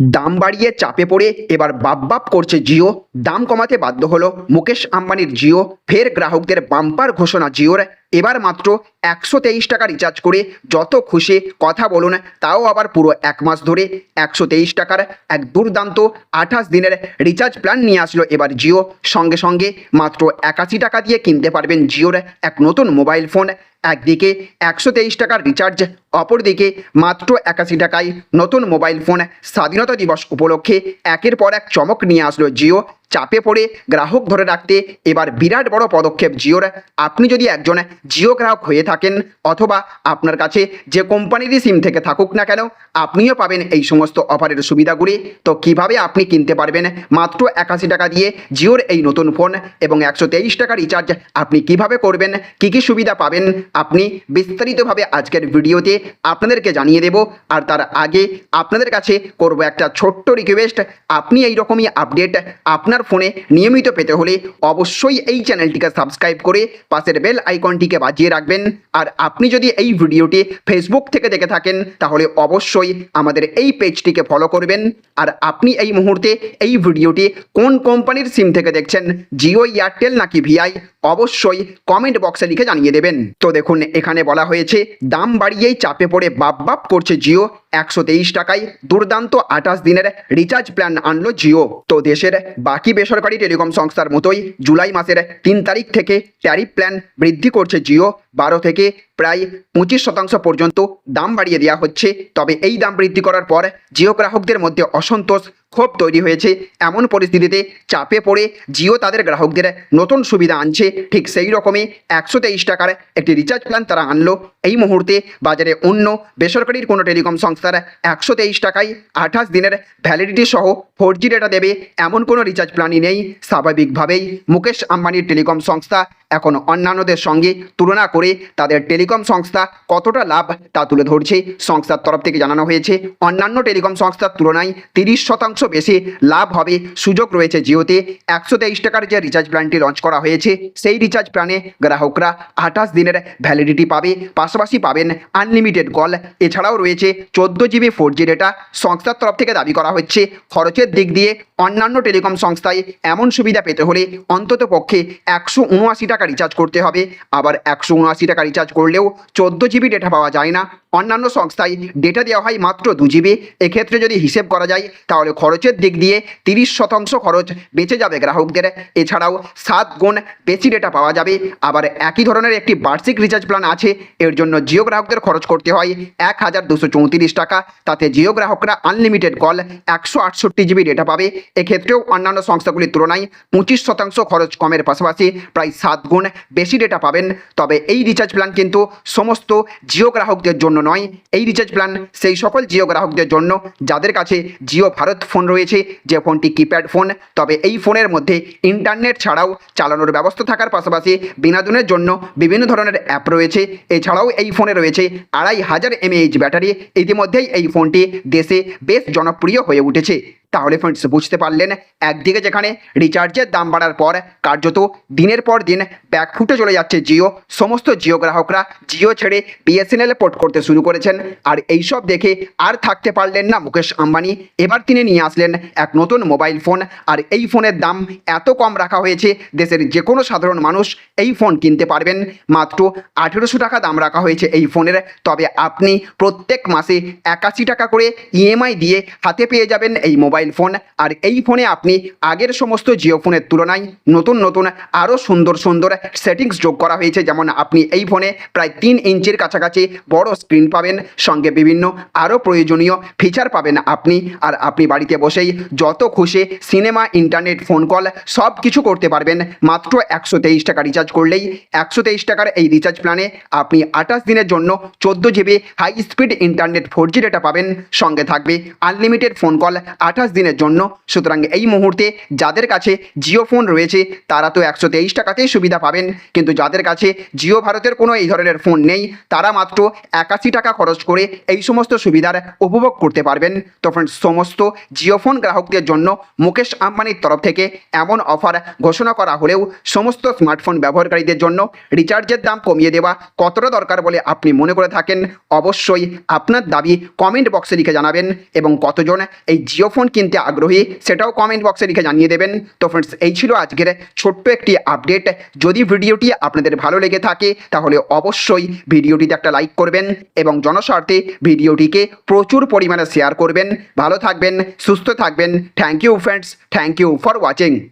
দাম বাড়িয়ে চাপে পড়ে এবার বাপ বাপ করছে জিও। দাম কমাতে বাধ্য হলো মুকেশ আম্বানির জিও। ফের গ্রাহকদের বাম্পার ঘোষণা জিওর। এবার মাত্র একশো তেইশ টাকা রিচার্জ করে যত খুশি কথা বলুন, তাও আবার পুরো এক মাস ধরে একশো তেইশ টাকার এক দুর্দান্ত আঠাশ দিনের রিচার্জ প্ল্যান নিয়ে আসলো এবার জিও। সঙ্গে সঙ্গে মাত্র একাশি টাকা দিয়ে কিনতে পারবেন জিওর এক নতুন মোবাইল ফোন একদিকে একশো তেইশ টাকার রিচার্জ অপরদিকে মাত্র একাশি টাকায় নতুন মোবাইল ফোন স্বাধীনতা দিবস উপলক্ষে একের পর এক চমক নিয়ে আসলো জিও। চাপে পড়ে গ্রাহক ধরে রাখতে এবার বিরাট বড় পদক্ষেপ জিওর। আপনি যদি একজন জিও গ্রাহক হয়ে থাকেন অথবা আপনার কাছে যে কোম্পানিরই সিম থেকে থাকুক না কেন, আপনিও পাবেন এই সমস্ত অফারের সুবিধাগুলি। তো কীভাবে আপনি কিনতে পারবেন? মাত্র একাশি টাকা দিয়ে জিওর এই নতুন ফোন এবং একশো তেইশ টাকা রিচার্জ আপনি কীভাবে করবেন? কি কি সুবিধা পাবেন? আপনি বিস্তারিতভাবে আজকের ভিডিওতে আপনাদেরকে জানিয়ে দেব। আর তার আগে আপনাদের কাছে করব একটা ছোট্ট রিকোয়েস্ট আপনি এই রকমই আপডেট আপনার ফোনে নিয়মিত পেতে হলে অবশ্যই এই চ্যানেলটিকে সাবস্ক্রাইব করে পাশের বেল আইকনটিকে বাজিয়ে রাখবেন। আর আপনি যদি এই ভিডিওটি ফেসবুক থেকে দেখে থাকেন, তাহলে অবশ্যই আমাদের এই পেজটিকে ফলো করবেন। আর আপনি এই মুহূর্তে এই ভিডিওটি কোন কোম্পানির সিম থেকে দেখছেন জিও এয়ারটেল নাকি ভিআই অবশ্যই কমেন্ট বক্সে লিখে জানিয়ে দেবেন। তো দেখুন, এখানে বলা হয়েছে, দাম বাড়িয়েই চাপে পড়ে বাপ বাপ করছে জিও একশো তেইশ টাকায় দুর্দান্ত আঠাশ দিনের রিচার্জ প্ল্যান আনলো জিও। তো দেশের বাকি বেসরকারি টেলিকম সংস্থার মতোই জুলাই মাসের তিন তারিখ থেকে ট্যারিফ প্ল্যান বৃদ্ধি করছে জিও। বারো থেকে প্রায় পঁচিশ শতাংশ পর্যন্ত দাম বাড়িয়ে দেওয়া হচ্ছে। তবে এই দাম বৃদ্ধি করার পর জিও গ্রাহকদের মধ্যে অসন্তোষ ক্ষোভ তৈরি হয়েছে। এমন পরিস্থিতিতে চাপে পড়ে জিও তাদের গ্রাহকদের নতুন সুবিধা আনছে। ঠিক সেই রকমই একশো তেইশ টাকার একটি রিচার্জ প্ল্যান তারা আনলো। এই মুহূর্তে বাজারে অন্য বেসরকারির কোনো টেলিকম সংস্থার একশো তেইশ টাকায় আঠাশ দিনের ভ্যালিডিটি সহ ফোর জি ডেটা দেবে এমন কোনো রিচার্জ প্ল্যানই নেই। স্বাভাবিকভাবেই মুকেশ আম্বানির টেলিকম সংস্থা এখন অন্যান্যদের সঙ্গে তুলনা করে তাদের টেলিকম সংস্থা কতটা লাভ তা তুলে ধরছে। সংস্থার তরফ থেকে জানানো হয়েছে, অন্যান্য টেলিকম সংস্থার তুলনায় তিরিশ শতাংশ বেশি লাভ হবে সুযোগ রয়েছে জিওতে। একশো তেইশ টাকার যে রিচার্জ প্ল্যানটি লঞ্চ করা হয়েছে, সেই রিচার্জ প্ল্যানে গ্রাহকরা আঠাশ দিনের ভ্যালিডিটি পাবে, পাশাপাশি পাবেন আনলিমিটেড কল এছাড়াও রয়েছে চোদ্দ জিবি ফোর জি ডেটা সংস্থার তরফ থেকে দাবি করা হচ্ছে, খরচের দিক দিয়ে অন্যান্য টেলিকম সংস্থায় এমন সুবিধা পেতে হলে অন্তত পক্ষে একশো উনআশি টাকা রিচার্জ করতে হবে। আবার একশো উনআশি টাকা রিচার্জ করলেও চোদ্দ জিবি ডেটা পাওয়া যায় না। অন্যান্য সংস্থায় ডেটা দেওয়া হয় মাত্র দু জিবি এক্ষেত্রে যদি হিসেব করা যায়, তাহলে খরচের দিক দিয়ে তিরিশ শতাংশ খরচ বেঁচে যাবে গ্রাহকদের। এছাড়াও সাত গুণ বেশি ডেটা পাওয়া যাবে। আবার একই ধরনের একটি বার্ষিক রিচার্জ প্ল্যান আছে। এর জন্য জিও গ্রাহকদের খরচ করতে হয় এক হাজার দুশো চৌত্রিশ টাকা। তাতে জিও গ্রাহকরা আনলিমিটেড কল একশো আটষট্টি জিবি ডেটা পাবে। এক্ষেত্রেও অন্যান্য সংস্থাগুলির তুলনায় পঁচিশ শতাংশ খরচ কমের পাশাপাশি প্রায় সাত গুণ বেশি ডেটা পাবেন। তবে এই রিচার্জ প্ল্যান কিন্তু সমস্ত জিও গ্রাহকদের জন্য নয়। এই রিচার্জ প্ল্যান সেই সকল জিও গ্রাহকদের জন্য, যাদের কাছে জিও ভারত ফোন রয়েছে, যে ফোনটি কিপ্যাড ফোন তবে এই ফোনের মধ্যে ইন্টারনেট ছাড়াও চালানোর ব্যবস্থা থাকার পাশাপাশি বিনোদনের জন্য বিভিন্ন ধরনের অ্যাপ রয়েছে। এছাড়াও এই ফোনে রয়েছে আড়াই হাজার এমএএইচ ব্যাটারি ইতিমধ্যেই এই ফোনটি দেশে বেশ জনপ্রিয় হয়ে উঠেছে। তাহলে ফ্রেন্ডস বুঝতে পারলেন, একদিকে যেখানে রিচার্জের দাম বাড়ার পর কার্যত দিনের পর দিন ব্যাকফুটে চলে যাচ্ছে জিও সমস্ত জিও গ্রাহকরা জিও ছেড়ে বিএসএনএল পোর্ট করতে শুরু করেছেন। আর এইসব দেখে আর থাকতে পারলেন না মুকেশ আম্বানি। এবার তিনি নিয়ে আসলেন এক নতুন মোবাইল ফোন আর এই ফোনের দাম এত কম রাখা হয়েছে, দেশের যে কোনো সাধারণ মানুষ এই ফোন কিনতে পারবেন। মাত্র আঠেরোশো টাকা দাম রাখা হয়েছে এই ফোনের তবে আপনি প্রত্যেক মাসে একাশি টাকা করে ইএমআই দিয়ে হাতে পেয়ে যাবেন এই মোবাইল ফোন আর এই ফোনে আপনি আগের সমস্ত জিও ফোনের তুলনায় নতুন নতুন আরও সুন্দর সুন্দর সেটিংস যোগ করা হয়েছে। যেমন আপনি এই ফোনে প্রায় তিন ইঞ্চির কাছাকাছি বড় স্ক্রিন পাবেন, সঙ্গে বিভিন্ন আরও প্রয়োজনীয় ফিচার পাবেন আপনি। আর আপনি বাড়িতে বসেই যত খুশি সিনেমা ইন্টারনেট ফোন কল সব কিছু করতে পারবেন। মাত্র একশো তেইশ টাকা রিচার্জ করলেই একশো তেইশ টাকার এই রিচার্জ প্ল্যানে আপনি আঠাশ দিনের জন্য চোদ্দ GB high speed internet four G data পাবেন। সঙ্গে থাকবে আনলিমিটেড ফোন কল আঠাশ দিনের জন্য। সুতরাং এই মুহূর্তে যাদের কাছে জিও ফোন রয়েছে, তারা তো একশো তেইশ টাকাতেই সুবিধা পাবেন। কিন্তু যাদের কাছে জিও ভারতের কোনো এই ধরনের ফোন নেই, তারা মাত্র একাশি টাকা খরচ করে এই সমস্ত সুবিধার উপভোগ করতে পারবেন। তো ফ্রেন্ডস সমস্ত জিও ফোন গ্রাহকদের জন্য মুকেশ আম্বানির তরফ থেকে এমন অফার ঘোষণা করা হলেও সমস্ত স্মার্টফোন ব্যবহারকারীদের জন্য রিচার্জের দাম কমিয়ে দেওয়া কতটা দরকার বলে আপনি মনে করে থাকেন? অবশ্যই আপনার দাবি কমেন্ট বক্সে লিখে জানাবেন এবং কতজন এই জিও ফোন কিনতে আগ্রহী, সেটাও কমেন্ট বক্সে লিখে জানিয়ে দেবেন। তো ফ্রেন্ডস এই ছিল আজকের ছোট্ট একটি আপডেট যদি ভিডিওটি আপনাদের ভালো লেগে থাকে, তাহলে অবশ্যই ভিডিওটিতে একটা লাইক করবেন এবং জনস্বার্থে ভিডিওটিকে প্রচুর পরিমাণে শেয়ার করবেন। ভালো থাকবেন, সুস্থ থাকবেন। Thank you friends thank you for watching